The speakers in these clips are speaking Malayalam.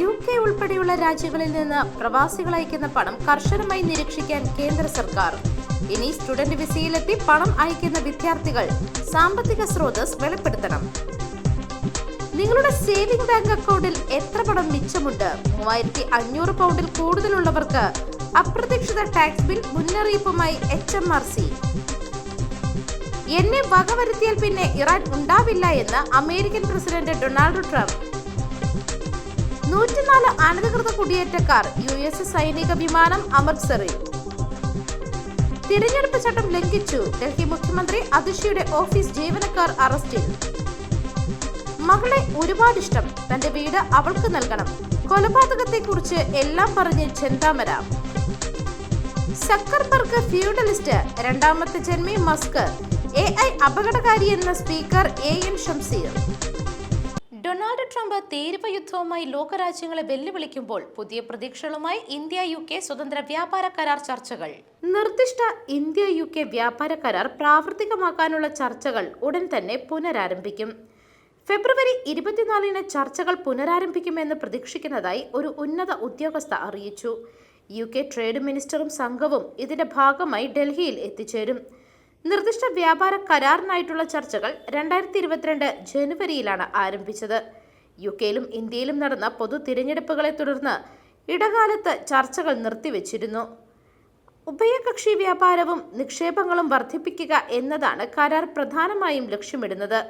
യു കെ ഉൾപ്പെടെയുള്ള രാജ്യങ്ങളിൽ നിന്ന് പ്രവാസികൾ അയക്കുന്ന പണം കർശനമായി നിരീക്ഷിക്കാൻ കേന്ദ്ര സർക്കാർ. ഇനി സ്റ്റുഡന്റ് വിസയിലെത്തി പണം അയക്കുന്ന വിദ്യാർത്ഥികൾ സാമ്പത്തിക സ്രോതസ് വെളിപ്പെടുത്തണം. നിങ്ങളുടെ സേവിംഗ് ബാങ്ക് അക്കൗണ്ടിൽ എത്ര പണം മിച്ചമുണ്ട്? മൂവായിരത്തി അഞ്ഞൂറ് പൗണ്ടിൽ കൂടുതലുള്ളവർക്ക് അപ്രതീക്ഷിത ടാക്സ് ബിൽ മുന്നറിയിപ്പുമായി എച്ച് എം ആർ സി. എന്നെ വകവരുത്തിയാൽ പിന്നെ ഇറാൻ ഉണ്ടാവില്ല എന്ന് അമേരിക്കൻ പ്രസിഡന്റ് ഡൊണാൾഡ് ട്രംപ് നൂറ്റിനാല് അനധികൃത കുടിയേറ്റക്കാർ യു എസ് സൈനിക വിമാനം അമൃത്സറിൽ. തിരഞ്ഞെടുപ്പ് ചട്ടം ലംഘിച്ചു ഡൽഹി മുഖ്യമന്ത്രി അതിഷിയുടെ ഓഫീസ് ജീവനക്കാർ അറസ്റ്റിൽ. മകളെ ഒരുപാട് ഇഷ്ടം തന്റെ വീട് അവൾക്ക് നൽകണം. കൊലപാതകത്തെക്കുറിച്ച് എല്ലാം പറഞ്ഞ് ചെന്താമര. സക്കർബർഗ് ഫ്യൂഡലിസ്റ്റ് രണ്ടാമത്തെ ജന്മി മസ്ക് എ ഐ അപകടകാരി എന്ന speaker A N Shamseer. Trump തീരുവ യുദ്ധവുമായി ലോകരാജ്യങ്ങളെ വെല്ലുവിളിക്കുമ്പോൾ പുതിയ പ്രതീക്ഷകളുമായി ഇന്ത്യ യു കെ സ്വതന്ത്ര വ്യാപാര കരാർ ചർച്ചകൾ. നിർദ്ദിഷ്ട ഇന്ത്യ യു കെ വ്യാപാര കരാർ പ്രാവർത്തികമാക്കാനുള്ള ചർച്ചകൾ ഉടൻ തന്നെ പുനരാരംഭിക്കും. ഫെബ്രുവരി ഇരുപത്തിനാലിന് ചർച്ചകൾ പുനരാരംഭിക്കുമെന്ന് പ്രതീക്ഷിക്കുന്നതായി ഒരു ഉന്നത ഉദ്യോഗസ്ഥ അറിയിച്ചു. യു കെ ട്രേഡ് മിനിസ്റ്ററും സംഘവും ഇതിന്റെ ഭാഗമായി ഡൽഹിയിൽ എത്തിച്ചേരും. നിർദ്ദിഷ്ട വ്യാപാര കരാറിനായിട്ടുള്ള ചർച്ചകൾ രണ്ടായിരത്തി ഇരുപത്തിരണ്ട് ജനുവരിയിലാണ് ആരംഭിച്ചത്. യു കെയിലും ഇന്ത്യയിലും നടന്ന പൊതു തിരഞ്ഞെടുപ്പുകളെ തുടർന്ന് ഇടകാലത്ത് ചർച്ചകൾ നിർത്തിവച്ചിരുന്നു. ഉഭയകക്ഷി വ്യാപാരവും നിക്ഷേപങ്ങളും വർദ്ധിപ്പിക്കുക എന്നതാണ് കരാർ പ്രധാനമായും ലക്ഷ്യമിടുന്നത്.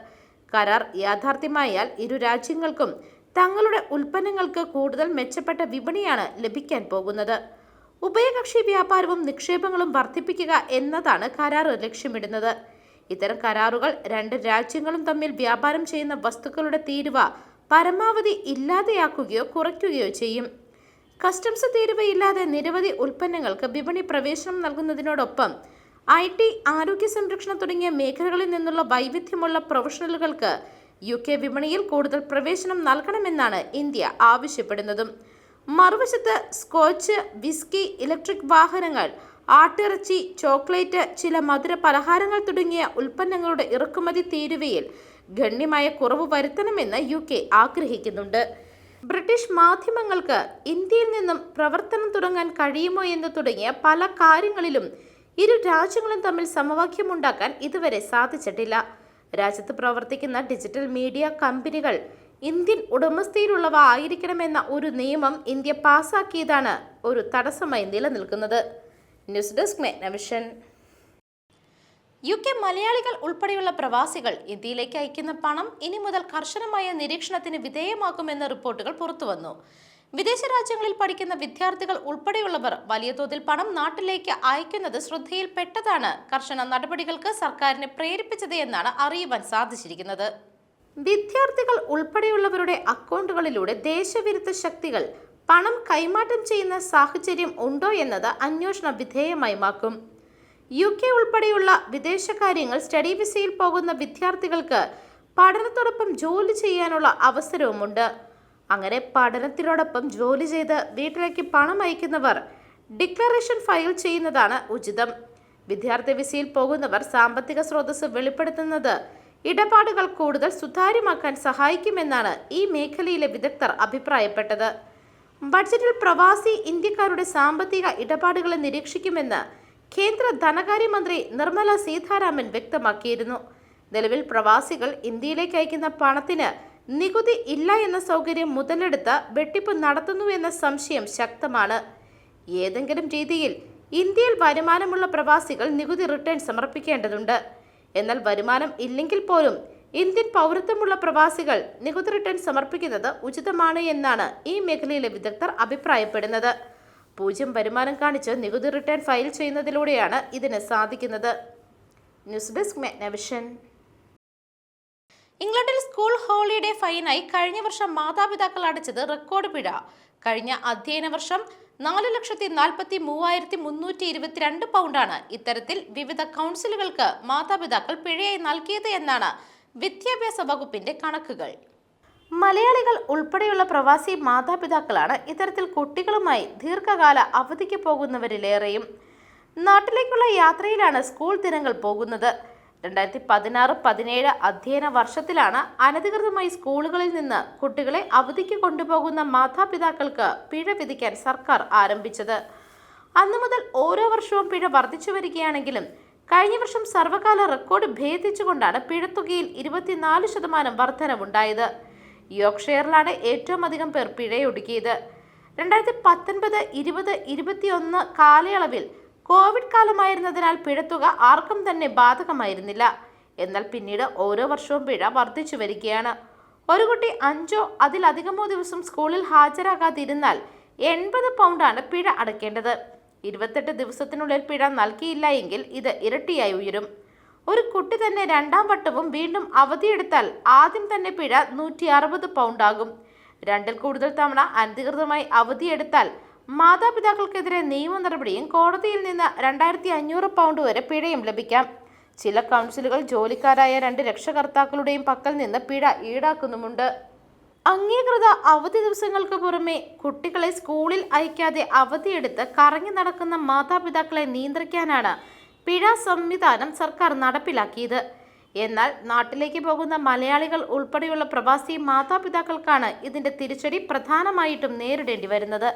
കരാർ യാഥാർത്ഥ്യമായാൽ ഇരു രാജ്യങ്ങൾക്കും തങ്ങളുടെ ഉൽപ്പന്നങ്ങൾക്ക് കൂടുതൽ മെച്ചപ്പെട്ട വിപണിയാണ് ലഭിക്കാൻ പോകുന്നത്. ഉഭയകക്ഷി വ്യാപാരവും നിക്ഷേപങ്ങളും വർദ്ധിപ്പിക്കുക എന്നതാണ് കരാർ ലക്ഷ്യമിടുന്നത്. ഇത്തരം കരാറുകൾ രണ്ട് രാജ്യങ്ങളും തമ്മിൽ വ്യാപാരം ചെയ്യുന്ന വസ്തുക്കളുടെ തീരുവ പരമാവധി ഇല്ലാതെയാക്കുകയോ കുറയ്ക്കുകയോ ചെയ്യും. കസ്റ്റംസ് തീരുവ ഇല്ലാതെ നിരവധി ഉൽപ്പന്നങ്ങൾക്ക് വിപണി പ്രവേശനം നൽകുന്നതിനോടൊപ്പം ഐ ടി ആരോഗ്യ സംരക്ഷണം തുടങ്ങിയ മേഖലകളിൽ നിന്നുള്ള വൈവിധ്യമുള്ള പ്രൊഫഷണലുകൾക്ക് യു കെ വിപണിയിൽ കൂടുതൽ പ്രവേശനം നൽകണമെന്നാണ് ഇന്ത്യ ആവശ്യപ്പെടുന്നതും. മറുവശത്ത് സ്കോച്ച് വിസ്കി ഇലക്ട്രിക് വാഹനങ്ങൾ ആട്ടിറച്ചി ചോക്ലേറ്റ് ചില മധുര പലഹാരങ്ങൾ തുടങ്ങിയ ഉൽപ്പന്നങ്ങളുടെ ഇറക്കുമതി തീരുവയിൽ ഗണ്യമായ കുറവ് വരുത്തണമെന്ന് യു കെ ആഗ്രഹിക്കുന്നുണ്ട്. ബ്രിട്ടീഷ് മാധ്യമങ്ങൾക്ക് ഇന്ത്യയിൽ നിന്നും പ്രവർത്തനം തുടങ്ങാൻ കഴിയുമോ എന്ന് തുടങ്ങിയ പല കാര്യങ്ങളിലും ഇരു രാജ്യങ്ങളും തമ്മിൽ സമവാക്യമുണ്ടാക്കാൻ ഇതുവരെ സാധിച്ചിട്ടില്ല. രാജ്യത്ത് പ്രവർത്തിക്കുന്ന ഡിജിറ്റൽ മീഡിയ കമ്പനികൾ ഇന്ത്യൻ ഉടമസ്ഥയിലുള്ളവ ആയിരിക്കണമെന്ന ഒരു നിയമം ഇന്ത്യ പാസാക്കിയതാണ് ഒരു തടസ്സമായി നിലനിൽക്കുന്നത്. News desk Magnavision. U K മലയാളികൾ ഉൾപ്പെടെയുള്ള പ്രവാസികൾ ഇന്ത്യയിലേക്ക് അയക്കുന്ന പണം ഇനി മുതൽ കർശനമായ നിരീക്ഷണത്തിന് വിധേയമാക്കുമെന്ന റിപ്പോർട്ടുകൾ പുറത്തുവന്നു. വിദേശ രാജ്യങ്ങളിൽ പഠിക്കുന്ന വിദ്യാർത്ഥികൾ ഉൾപ്പെടെയുള്ളവർ വലിയ തോതിൽ പണം നാട്ടിലേക്ക് അയക്കുന്നത് ശ്രദ്ധയിൽപ്പെട്ടതാണ് കർശന നടപടികൾക്ക് സർക്കാരിനെ പ്രേരിപ്പിച്ചത് എന്നാണ് അറിയുവാൻ സാധിച്ചിരിക്കുന്നത്. വിദ്യാർത്ഥികൾ ഉൾപ്പെടെയുള്ളവരുടെ അക്കൗണ്ടുകളിലൂടെ ദേശവിരുദ്ധ ശക്തികൾ പണം കൈമാറ്റം ചെയ്യുന്ന സാഹചര്യം ഉണ്ടോ എന്നത് അന്വേഷണ വിധേയമായി മാക്കും. യു കെ ഉൾപ്പെടെയുള്ള വിദേശകാര്യങ്ങൾ സ്റ്റഡി വിസയിൽ പോകുന്ന വിദ്യാർത്ഥികൾക്ക് പഠനത്തോടൊപ്പം ജോലി ചെയ്യാനുള്ള അവസരവുമുണ്ട്. അങ്ങനെ പഠനത്തിനോടൊപ്പം ജോലി ചെയ്ത് വീട്ടിലേക്ക് പണം അയക്കുന്നവർ ഡിക്ലറേഷൻ ഫയൽ ചെയ്യുന്നതാണ് ഉചിതം. വിദ്യാർത്ഥി വിസയിൽ പോകുന്നവർ സാമ്പത്തിക സ്രോതസ് വെളിപ്പെടുത്തുന്നത് ഇടപാടുകൾ കൂടുതൽ സുതാര്യമാക്കാൻ സഹായിക്കുമെന്നാണ് ഈ മേഖലയിലെ വിദഗ്ധർ അഭിപ്രായപ്പെട്ടത്. ബഡ്ജറ്റിൽ പ്രവാസി ഇന്ത്യക്കാരുടെ സാമ്പത്തിക ഇടപാടുകളെ നിരീക്ഷിക്കുമെന്ന് കേന്ദ്ര ധനകാര്യമന്ത്രി നിർമ്മല സീതാരാമൻ വ്യക്തമാക്കിയിരുന്നു. നിലവിൽ പ്രവാസികൾ ഇന്ത്യയിലേക്ക് അയക്കുന്ന പണത്തിന് നികുതി ഇല്ല എന്ന സൗകര്യം മുതലെടുത്ത് വെട്ടിപ്പ് നടത്തുന്നു എന്ന സംശയം ശക്തമാണ്. ഏതെങ്കിലും രീതിയിൽ ഇന്ത്യയിൽ വരുമാനമുള്ള പ്രവാസികൾ നികുതി റിട്ടേൺ സമർപ്പിക്കേണ്ടതുണ്ട്. എന്നാൽ വരുമാനം ഇല്ലെങ്കിൽ പോലും ഇന്ത്യൻ പൗരത്വമുള്ള പ്രവാസികൾ നികുതി റിട്ടേൺ സമർപ്പിക്കുന്നത് ഉചിതമാണ് എന്നാണ് ഈ മേഖലയിലെ വിദഗ്ധർ അഭിപ്രായപ്പെടുന്നത്. പൂജ്യം വരുമാനം കാണിച്ച് നികുതി റിട്ടേൺ ഫയൽ ചെയ്യുന്നതിലൂടെയാണ് ഇതിന് സാധിക്കുന്നത്. News desk Magnavision. ഇംഗ്ലണ്ടിൽ സ്കൂൾ ഹോളിഡേ ഫൈനായി കഴിഞ്ഞ വർഷം മാതാപിതാക്കൾ അടച്ചത് റെക്കോർഡ് പിഴ. കഴിഞ്ഞ അധ്യയന വർഷം നാല് ലക്ഷത്തി നാൽപ്പത്തി മൂവായിരത്തി മുന്നൂറ്റി ഇരുപത്തിരണ്ട് പൗണ്ടാണ് ഇത്തരത്തിൽ വിവിധ കൗൺസിലുകൾക്ക് മാതാപിതാക്കൾ പിഴയായി നൽകിയത് എന്നാണ് വിദ്യാഭ്യാസ വകുപ്പിന്റെ കണക്കുകൾ. മലയാളികൾ ഉൾപ്പെടെയുള്ള പ്രവാസി മാതാപിതാക്കളാണ് ഇത്തരത്തിൽ കുട്ടികളുമായി ദീർഘകാല അവധിക്ക് പോകുന്നവരിലേറെയും നാട്ടിലേക്കുള്ള യാത്രയിലാണ് സ്കൂൾ ദിനങ്ങൾ പോകുന്നത്. രണ്ടായിരത്തി പതിനാറ് പതിനേഴ് അധ്യയന വർഷത്തിലാണ് അനധികൃതമായി സ്കൂളുകളിൽ നിന്ന് കുട്ടികളെ അവധിക്ക് കൊണ്ടുപോകുന്ന മാതാപിതാക്കൾക്ക് പിഴ വിധിക്കാൻ സർക്കാർ ആരംഭിച്ചത്. അന്നു മുതൽ ഓരോ വർഷവും പിഴ വർദ്ധിച്ചു വരികയാണെങ്കിലും കഴിഞ്ഞ വർഷം സർവകാല റെക്കോർഡ് ഭേദിച്ചുകൊണ്ടാണ് പിഴത്തുകയിൽ ഇരുപത്തിനാല് ശതമാനം വർധനവുണ്ടായത്. യോർക്ക്ഷയറിലാണ് ഏറ്റവും അധികം പേർ പിഴയൊടുക്കിയത്. രണ്ടായിരത്തി പത്തൊൻപത് ഇരുപത് ഇരുപത്തിയൊന്ന് കാലയളവിൽ കോവിഡ് കാലമായിരുന്നതിനാൽ പിഴത്തുക ആർക്കും തന്നെ ബാധകമായിരുന്നില്ല. എന്നാൽ പിന്നീട് ഓരോ വർഷവും പിഴ വർദ്ധിച്ചു വരികയാണ്. ഒരു കുട്ടി അഞ്ചോ അതിലധികമോ ദിവസം സ്കൂളിൽ ഹാജരാകാതിരുന്നാൽ എൺപത് പൗണ്ടാണ് പിഴ അടയ്ക്കേണ്ടത്. ഇരുപത്തെട്ട് ദിവസത്തിനുള്ളിൽ പിഴ നൽകിയില്ല എങ്കിൽ ഇത് ഇരട്ടിയായി ഉയരും. ഒരു കുട്ടി തന്നെ രണ്ടാം വട്ടവും വീണ്ടും അവധിയെടുത്താൽ ആദ്യം തന്നെ പിഴ നൂറ്റി അറുപത് പൗണ്ടാകും. രണ്ടിൽ കൂടുതൽ തവണ അനധികൃതമായി അവധിയെടുത്താൽ മാതാപിതാക്കൾക്കെതിരെ നിയമ നടപടിയും കോടതിയിൽ നിന്ന് രണ്ടായിരത്തി അഞ്ഞൂറ് പൗണ്ട് വരെ പിഴയും ലഭിക്കാം. ചില കൗൺസിലുകൾ ജോലിക്കാരായ രണ്ട് രക്ഷകർത്താക്കളുടെയും പക്കൽ നിന്ന് പിഴ ഈടാക്കുന്നുമുണ്ട്. അംഗീകൃത അവധി ദിവസങ്ങൾക്ക് പുറമെ കുട്ടികളെ സ്കൂളിൽ അയക്കാതെ അവധിയെടുത്ത് കറങ്ങി നടക്കുന്ന മാതാപിതാക്കളെ നിയന്ത്രിക്കാനാണ് പിഴ സംവിധാനം സർക്കാർ നടപ്പിലാക്കിയത്. എന്നാൽ നാട്ടിലേക്ക് പോകുന്ന മലയാളികൾ ഉൾപ്പെടെയുള്ള പ്രവാസി മാതാപിതാക്കൾക്കാണ് ഇതിന്റെ തിരിച്ചടി പ്രധാനമായിട്ടും നേരിടേണ്ടി വരുന്നത്.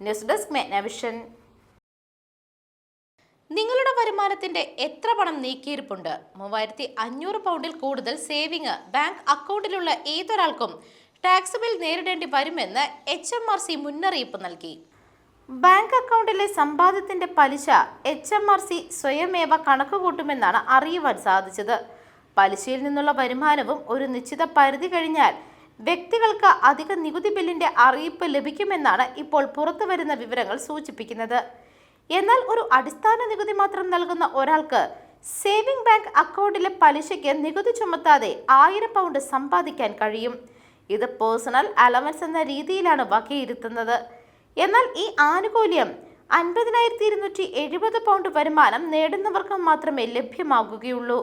ന്യൂസ് ഡെസ്ക് മേനാവിഷൻ നിങ്ങളുടെ വരുമാനത്തിന്റെ എത്ര പണം നീക്കിയിരിപ്പുണ്ട്? മൂവായിരത്തി അഞ്ഞൂറ് പൗണ്ടിൽ കൂടുതൽ സേവിങ് ബാങ്ക് അക്കൗണ്ടിലുള്ള ഏതൊരാൾക്കും ടാക്സ് ബിൽ നേരിടേണ്ടി വരുമെന്ന് എച്ച് എം ആർ സി മുന്നറിയിപ്പ് നൽകി. ബാങ്ക് അക്കൗണ്ടിലെ സമ്പാദ്യത്തിന്റെ പലിശ എച്ച് എം ആർ സി സ്വയമേവ കണക്കുകൂട്ടുമെന്നാണ് അറിയുവാൻ സാധിച്ചത്. പലിശയിൽ നിന്നുള്ള വരുമാനവും ഒരു നിശ്ചിത പരിധി കഴിഞ്ഞാൽ വ്യക്തികൾക്ക് അധിക നികുതി ബില്ലിന്റെ അറിയിപ്പ് ലഭിക്കുമെന്നാണ് ഇപ്പോൾ പുറത്തുവരുന്ന വിവരങ്ങൾ സൂചിപ്പിക്കുന്നത്. എന്നാൽ ഒരു അടിസ്ഥാന നികുതി മാത്രം നൽകുന്ന ഒരാൾക്ക് സേവിംഗ് ബാങ്ക് അക്കൗണ്ടിലെ പലിശയ്ക്ക് നികുതി ചുമത്താതെ ആയിരം പൗണ്ട് സമ്പാദിക്കാൻ കഴിയും. ഇത് പേഴ്സണൽ അലവൻസ് എന്ന രീതിയിലാണ് വകയിരുത്തുന്നത്. എന്നാൽ ഈ ആനുകൂല്യം അൻപതിനായിരത്തി ഇരുന്നൂറ്റി എഴുപത് പൗണ്ട് വരുമാനം നേടുന്നവർക്ക് മാത്രമേ ലഭ്യമാകുകയുള്ളൂ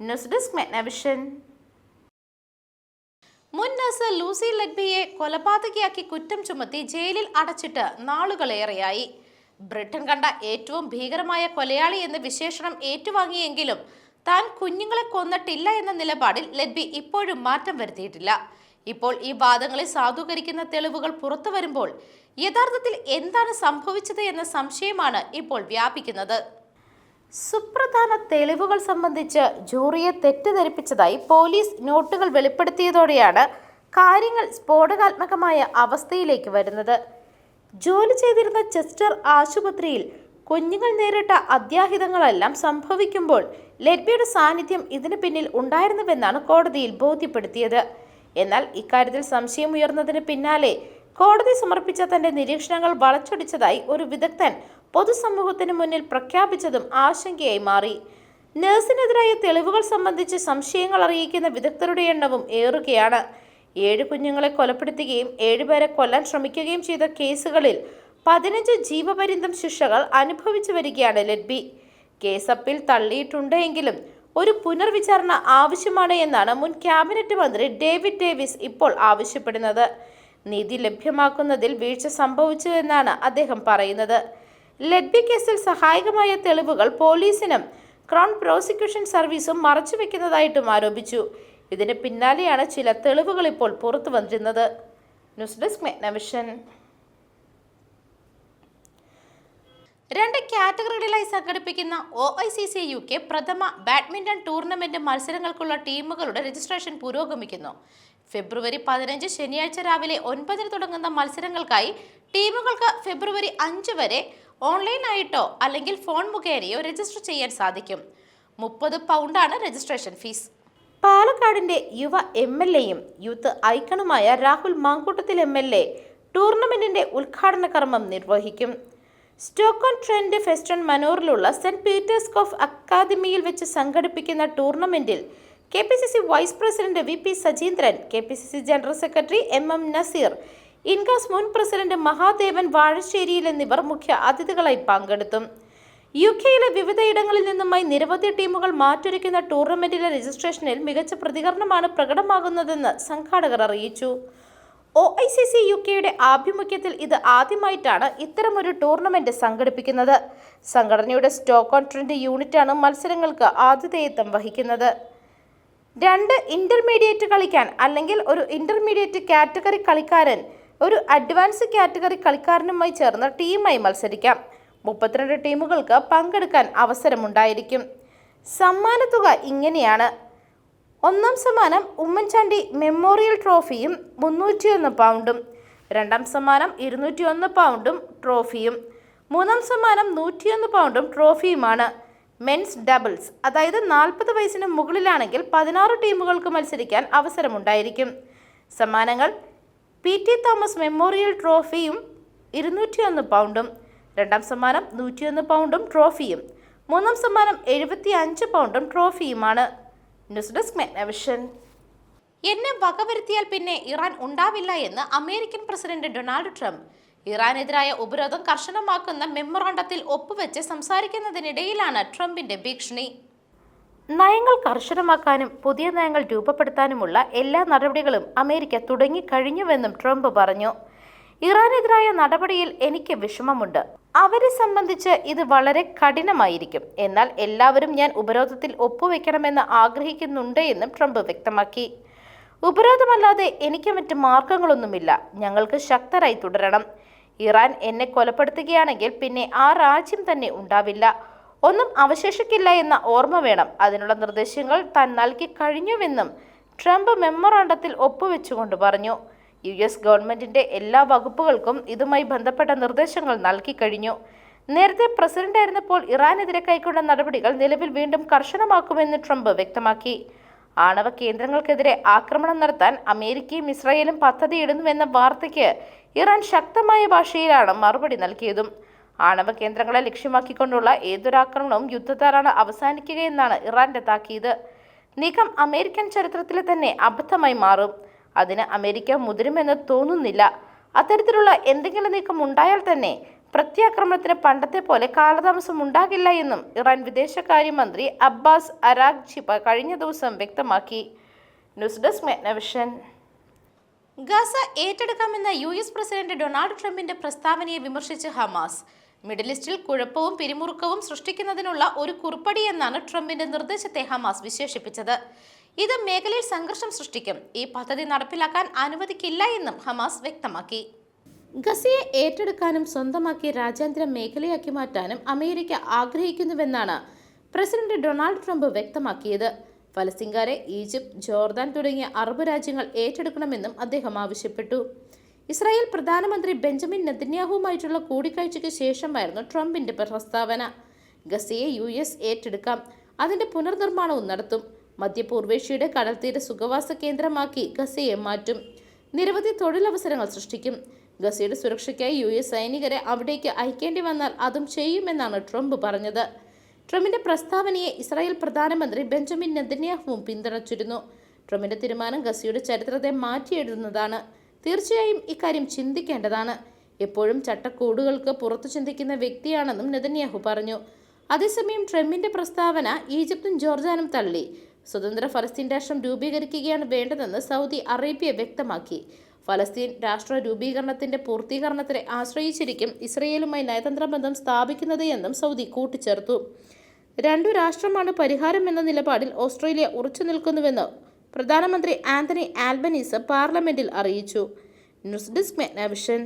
ന്യൂസ് ഡെസ്ക് മെഗ്നവിഷൻ. മുൻ നഴ്സ് ലൂസി ലഡ്ബിയെ കൊലപാതകയാക്കി കുറ്റം ചുമത്തി ജയിലിൽ അടച്ചിട്ട് നാളുകളേറെയായി. ബ്രിട്ടൻ കണ്ട ഏറ്റവും ഭീകരമായ കൊലയാളി എന്ന വിശേഷണം ഏറ്റുവാങ്ങിയെങ്കിലും താൻ കുഞ്ഞുങ്ങളെ കൊന്നിട്ടില്ല എന്ന നിലപാടിൽ ലഡ്ബി ഇപ്പോഴും മാറ്റം വരുത്തിയിട്ടില്ല. ഇപ്പോൾ ഈ വാദങ്ങളെ സാധൂകരിക്കുന്ന തെളിവുകൾ പുറത്തു വരുമ്പോൾ യഥാർത്ഥത്തിൽ എന്താണ് സംഭവിച്ചത് എന്ന സംശയമാണ് ഇപ്പോൾ വ്യാപിക്കുന്നത്. സുപ്രധാന തെളിവുകൾ സംബന്ധിച്ച് ജൂറിയെ തെറ്റിദ്ധരിപ്പിച്ചതായി പോലീസ് നോട്ടുകൾ വെളിപ്പെടുത്തിയതോടെയാണ് കാര്യങ്ങൾ സ്ഫോടകാത്മകമായ അവസ്ഥയിലേക്ക് വരുന്നത്. ജോലി ചെയ്തിരുന്ന ചെസ്റ്റർ ആശുപത്രിയിൽ കുഞ്ഞുങ്ങൾ നേരിട്ട അത്യാഹിതങ്ങളെല്ലാം സംഭവിക്കുമ്പോൾ ലെഡ്ബിയുടെ സാന്നിധ്യം ഇതിന് പിന്നിൽ ഉണ്ടായിരുന്നുവെന്നാണ് കോടതിയിൽ ബോധ്യപ്പെടുത്തിയത്. എന്നാൽ ഇക്കാര്യത്തിൽ സംശയമുയർന്നതിന് പിന്നാലെ കോടതി സമർപ്പിച്ച തന്റെ നിരീക്ഷണങ്ങൾ വളച്ചൊടിച്ചതായി ഒരു വിദഗ്ധൻ പൊതുസമൂഹത്തിന് മുന്നിൽ പ്രഖ്യാപിച്ചതും ആശങ്കയായി മാറി. നഴ്സിനെതിരായ തെളിവുകൾ സംബന്ധിച്ച് സംശയങ്ങൾ അറിയിക്കുന്ന വിദഗ്ധരുടെ എണ്ണവും ഏറുകയാണ്. ഏഴ് കുഞ്ഞുങ്ങളെ കൊലപ്പെടുത്തുകയും ഏഴുപേരെ കൊല്ലാൻ ശ്രമിക്കുകയും ചെയ്ത കേസുകളിൽ പതിനഞ്ച് ജീവപര്യന്തം ശിക്ഷകൾ അനുഭവിച്ചു വരികയാണ് ലഡ്ബി. കേസപ്പിൽ തള്ളിയിട്ടുണ്ടെങ്കിലും ഒരു പുനർവിചാരണ ആവശ്യമാണ് എന്നാണ് മുൻ ക്യാബിനറ്റ് മന്ത്രി ഡേവിഡ് ഡേവിസ് ഇപ്പോൾ ആവശ്യപ്പെടുന്നത്. നീതി ലഭ്യമാക്കുന്നതിൽ വീഴ്ച സംഭവിച്ചു എന്നാണ് അദ്ദേഹം പറയുന്നത്. ലഡ്ബി കേസിൽ സഹായകമായ തെളിവുകൾ പോലീസിനും ക്രൗൺ പ്രോസിക്യൂഷൻ സർവീസും മറച്ചുവെക്കുന്നതായിട്ടും ആരോപിച്ചു. ഇതിന് പിന്നാലെയാണ് ചില തെളിവുകൾ ഇപ്പോൾ പുറത്തു വന്നിരുന്നത് ന്യൂസ് ഡെസ്ക് മെഗ്നവിഷൻ. രണ്ട് കാറ്റഗറികളിലായി സംഘടിപ്പിക്കുന്ന O I C C U K പ്രഥമ ബാഡ്മിന്റൺ ടൂർണമെന്റ് മത്സരങ്ങൾക്കുള്ള ടീമുകളുടെ രജിസ്ട്രേഷൻ പുരോഗമിക്കുന്നു. ഫെബ്രുവരി പതിനഞ്ച് ശനിയാഴ്ച രാവിലെ ഒൻപതിന് തുടങ്ങുന്ന മത്സരങ്ങൾക്കായി ടീമുകൾക്ക് ഫെബ്രുവരി അഞ്ച് വരെ ഓൺലൈനായിട്ടോ അല്ലെങ്കിൽ ഫോൺ മുഖേനയോ രജിസ്റ്റർ ചെയ്യാൻ സാധിക്കും. മുപ്പത് പൗണ്ടാണ് രജിസ്ട്രേഷൻ ഫീസ്. പാലക്കാടിന്റെ യുവ എം എൽ എയും youth ഐക്കണുമായ Rahul Mankoottathil M L A ടൂർണമെന്റിന്റെ ഉദ്ഘാടന കർമ്മം നിർവഹിക്കും. സ്റ്റോക്കോൺ ട്രെൻഡ് ഫെസ്റ്റൺ മനോറിലുള്ള സെന്റ് പീറ്റേഴ്സ് കോഫ് അക്കാദമിയിൽ വെച്ച് സംഘടിപ്പിക്കുന്ന ടൂർണമെന്റിൽ K P C C vice president V P Sajeendran K P C C general secretary M M Naseer INCAS മുൻ പ്രസിഡന്റ് മഹാദേവൻ വാഴശ്ശേരിയിൽ എന്നിവർ മുഖ്യ അതിഥികളായി പങ്കെടുത്തു. യു കെയിലെ വിവിധയിടങ്ങളിൽ നിന്നുമായി നിരവധി ടീമുകൾ മാറ്റൊരുക്കുന്ന ടൂർണമെന്റിലെ രജിസ്ട്രേഷനിൽ മികച്ച പ്രതികരണമാണ് പ്രകടമാകുന്നതെന്ന് സംഘാടകർ അറിയിച്ചു. O I C C U കെയുടെ ആഭിമുഖ്യത്തിൽ ഇത് ആദ്യമായിട്ടാണ് ഇത്തരമൊരു ടൂർണമെന്റ് സംഘടിപ്പിക്കുന്നത്. സംഘടനയുടെ സ്റ്റോക്ക് ഓൺ ട്രെൻഡ് യൂണിറ്റാണ് മത്സരങ്ങൾക്ക് ആതിഥേയത്വം വഹിക്കുന്നത്. രണ്ട് ഇന്റർമീഡിയറ്റ് കളിക്കാൻ അല്ലെങ്കിൽ ഒരു ഇന്റർമീഡിയറ്റ് കാറ്റഗറി കളിക്കാരൻ ഒരു അഡ്വാൻസ് കാറ്റഗറി കളിക്കാരനുമായി ചേർന്ന് ടീമായി മത്സരിക്കാം. മുപ്പത്തിരണ്ട് ടീമുകൾക്ക് പങ്കെടുക്കാൻ അവസരമുണ്ടായിരിക്കും. സമ്മാനത്തുക ഇങ്ങനെയാണ്. ഒന്നാം സമ്മാനം ഉമ്മൻചാണ്ടി മെമ്മോറിയൽ ട്രോഫിയും മുന്നൂറ്റിയൊന്ന് പൗണ്ടും രണ്ടാം സമ്മാനം ഇരുന്നൂറ്റിയൊന്ന് പൗണ്ടും ട്രോഫിയും മൂന്നാം സമ്മാനം നൂറ്റിയൊന്ന് പൗണ്ടും ട്രോഫിയുമാണ്. മെൻസ് ഡബിൾസ് അതായത് നാൽപ്പത് വയസ്സിന് മുകളിലാണെങ്കിൽ പതിനാറ് ടീമുകൾക്ക് മത്സരിക്കാൻ അവസരമുണ്ടായിരിക്കും. സമ്മാനങ്ങൾ പി ടി തോമസ് മെമ്മോറിയൽ ട്രോഫിയും ഇരുന്നൂറ്റിയൊന്ന് പൗണ്ടും രണ്ടാം സമ്മാനം നൂറ്റിയൊന്ന് പൗണ്ടും ട്രോഫിയും മൂന്നാം സമ്മാനം എഴുപത്തി അഞ്ച് പൗണ്ടും ട്രോഫിയുമാണ്. News desk മെഗ്നവിഷൻ. എന്നെ വകവരുത്തിയാൽ പിന്നെ ഇറാൻ ഉണ്ടാവില്ല എന്ന് അമേരിക്കൻ പ്രസിഡന്റ് ഡൊണാൾഡ് ട്രംപ്. ഇറാനെതിരായ ഉപരോധം കർശനമാക്കുന്ന മെമ്മോറാണ്ടത്തിൽ ഒപ്പുവെച്ച് സംസാരിക്കുന്നതിനിടയിലാണ് ട്രംപിന്റെ ഭീഷണി നയങ്ങൾ കർശനമാക്കാനും പുതിയ നയങ്ങൾ രൂപപ്പെടുത്താനുമുള്ള എല്ലാ നടപടികളും അമേരിക്ക തുടങ്ങിക്കഴിഞ്ഞുവെന്നും ട്രംപ് പറഞ്ഞു. ഇറാനെതിരായ നടപടിയിൽ എനിക്ക് വിഷമമുണ്ട്. അവരെ സംബന്ധിച്ച് ഇത് വളരെ കഠിനമായിരിക്കും. എന്നാൽ എല്ലാവരും ഞാൻ ഉപരോധത്തിൽ ഒപ്പുവെക്കണമെന്ന് ആഗ്രഹിക്കുന്നുണ്ട് എന്നും ട്രംപ് വ്യക്തമാക്കി. ഉപരോധമല്ലാതെ എനിക്ക് മറ്റ് മാർഗങ്ങളൊന്നുമില്ല. ഞങ്ങൾക്ക് ശക്തരായി തുടരണം. ഇറാൻ എന്നെ കൊലപ്പെടുത്തുകയാണെങ്കിൽ പിന്നെ ആ രാജ്യം തന്നെ ഉണ്ടാവില്ല. ഒന്നും അവശേഷിക്കില്ല എന്ന ഓർമ്മ വേണം. അതിനുള്ള നിർദ്ദേശങ്ങൾ താൻ നൽകി കഴിഞ്ഞുവെന്നും ട്രംപ് മെമ്മോറാണ്ടത്തിൽ ഒപ്പുവെച്ചുകൊണ്ട് പറഞ്ഞു. യു എസ് ഗവൺമെന്റിന്റെ എല്ലാ വകുപ്പുകൾക്കും ഇതുമായി ബന്ധപ്പെട്ട നിർദ്ദേശങ്ങൾ നൽകി കഴിഞ്ഞു. നേരത്തെ പ്രസിഡന്റായിരുന്നപ്പോൾ ഇറാനെതിരെ കൈക്കൊണ്ട നടപടികൾ നിലവിൽ വീണ്ടും കർശനമാക്കുമെന്ന് ട്രംപ് വ്യക്തമാക്കി. ആണവ കേന്ദ്രങ്ങൾക്കെതിരെ ആക്രമണം നടത്താൻ അമേരിക്കയും ഇസ്രായേലും പദ്ധതിയിടുന്നുവെന്ന വാർത്തയ്ക്ക് ഇറാൻ ശക്തമായ ഭാഷയിലാണ് മറുപടി നൽകിയതും. ആണവ കേന്ദ്രങ്ങളെ ലക്ഷ്യമാക്കിക്കൊണ്ടുള്ള ഏതൊരാക്രമണവും യുദ്ധത്താലാണ് അവസാനിക്കുകയെന്നാണ് ഇറാന്റെ താക്കീത്. നീക്കം അമേരിക്കൻ ചരിത്രത്തിലെ തന്നെ അബദ്ധമായി മാറും. അതിന് അമേരിക്ക മുതിരുമെന്ന് തോന്നുന്നില്ല. അത്തരത്തിലുള്ള എന്തെങ്കിലും നീക്കം ഉണ്ടായാൽ തന്നെ പ്രത്യാക്രമണത്തിന് പണ്ടത്തെ പോലെ കാലതാമസം ഉണ്ടാകില്ല എന്നും ഇറാൻ വിദേശകാര്യമന്ത്രി അബ്ബാസ് അരാഗ്ചിപ്പ കഴിഞ്ഞ ദിവസം വ്യക്തമാക്കി. ന്യൂസ് ഡെസ്ക് മെഗ്നവിഷൻ ഗസ ഏറ്റെടുക്കാമെന്ന യു എസ് പ്രസിഡന്റ് ഡൊണാൾഡ് ട്രംപിന്റെ പ്രസ്താവനയെ വിമർശിച്ച് ഹമാസ്. മിഡിൽ ഈസ്റ്റിൽ കുഴപ്പവും പിരിമുറുക്കവും സൃഷ്ടിക്കുന്നതിനുള്ള ഒരു കുറിപ്പടി എന്നാണ് ട്രംപിന്റെ നിർദ്ദേശത്തെ ഹമാസ് വിശേഷിപ്പിച്ചത്. ഇത് മേഖലയിൽ സംഘർഷം സൃഷ്ടിക്കും. ഈ പദ്ധതി നടപ്പിലാക്കാൻ അനുവദിക്കില്ല എന്നും ഹമാസ് വ്യക്തമാക്കി. ഗസയെ ഏറ്റെടുക്കാനും സ്വന്തമാക്കി രാജ്യാന്തര മേഖലയാക്കി മാറ്റാനും അമേരിക്ക ആഗ്രഹിക്കുന്നുവെന്നാണ് പ്രസിഡന്റ് ഡൊണാൾഡ് ട്രംപ് വ്യക്തമാക്കിയത്. ഫലസ്തീൻകാരെ ഈജിപ്ത് ജോർദാൻ തുടങ്ങിയ അറബ് രാജ്യങ്ങൾ ഏറ്റെടുക്കണമെന്നും അദ്ദേഹം ആവശ്യപ്പെട്ടു. ഇസ്രായേൽ പ്രധാനമന്ത്രി ബെഞ്ചമിൻ നെതന്യാഹുവുമായിട്ടുള്ള കൂടിക്കാഴ്ചയ്ക്ക് ശേഷമായിരുന്നു ട്രംപിന്റെ പ്രസ്താവന. ഗസയെ യു എസ് ഏറ്റെടുക്കാം. അതിന്റെ പുനർനിർമ്മാണവും നടത്തും. മധ്യപൂർവേഷ്യയുടെ കടൽത്തീര സുഖവാസ കേന്ദ്രമാക്കി ഗസയെ മാറ്റും. നിരവധി തൊഴിലവസരങ്ങൾ സൃഷ്ടിക്കും. ഗസയുടെ സുരക്ഷയ്ക്കായി യു എസ് സൈനികരെ അവിടേക്ക് അയക്കേണ്ടി വന്നാൽ അതും ചെയ്യുമെന്നാണ് ട്രംപ് പറഞ്ഞത്. ട്രംപിന്റെ പ്രസ്താവനയെ ഇസ്രായേൽ പ്രധാനമന്ത്രി ബെഞ്ചമിൻ നെതന്യാഹുവും പിന്തുണച്ചിരുന്നു. ട്രംപിന്റെ തീരുമാനം ഗസയുടെ ചരിത്രത്തെ മാറ്റിയെഴുതുന്നതാണ്. തീർച്ചയായും ഇക്കാര്യം ചിന്തിക്കേണ്ടതാണ്. എപ്പോഴും ചട്ടക്കൂടുകൾക്ക് പുറത്തു ചിന്തിക്കുന്ന വ്യക്തിയാണെന്നും നെതന്യാഹു പറഞ്ഞു. അതേസമയം ട്രംപിന്റെ പ്രസ്താവന ഈജിപ്തും ജോർജാനും തള്ളി. സ്വതന്ത്ര ഫലസ്തീൻ രാഷ്ട്രം രൂപീകരിക്കുകയാണ് വേണ്ടതെന്ന് സൗദി അറേബ്യ വ്യക്തമാക്കി. ഫലസ്തീൻ രാഷ്ട്ര രൂപീകരണത്തിന്റെ പൂർത്തീകരണത്തിനെ ആശ്രയിച്ചിരിക്കും ഇസ്രയേലുമായി നയതന്ത്ര ബന്ധം സ്ഥാപിക്കുന്നത് എന്നും സൗദി കൂട്ടിച്ചേർത്തു. രണ്ടു രാഷ്ട്രമാണ് പരിഹാരം എന്ന നിലപാടിൽ ഓസ്ട്രേലിയ ഉറച്ചു നിൽക്കുന്നുവെന്ന് പ്രധാനമന്ത്രി ആന്റണി ആൽബനീസ് പാർലമെന്റിൽ അറിയിച്ചു. ന്യൂസ് ഡെസ്ക് മെഗ്നാവിഷൻ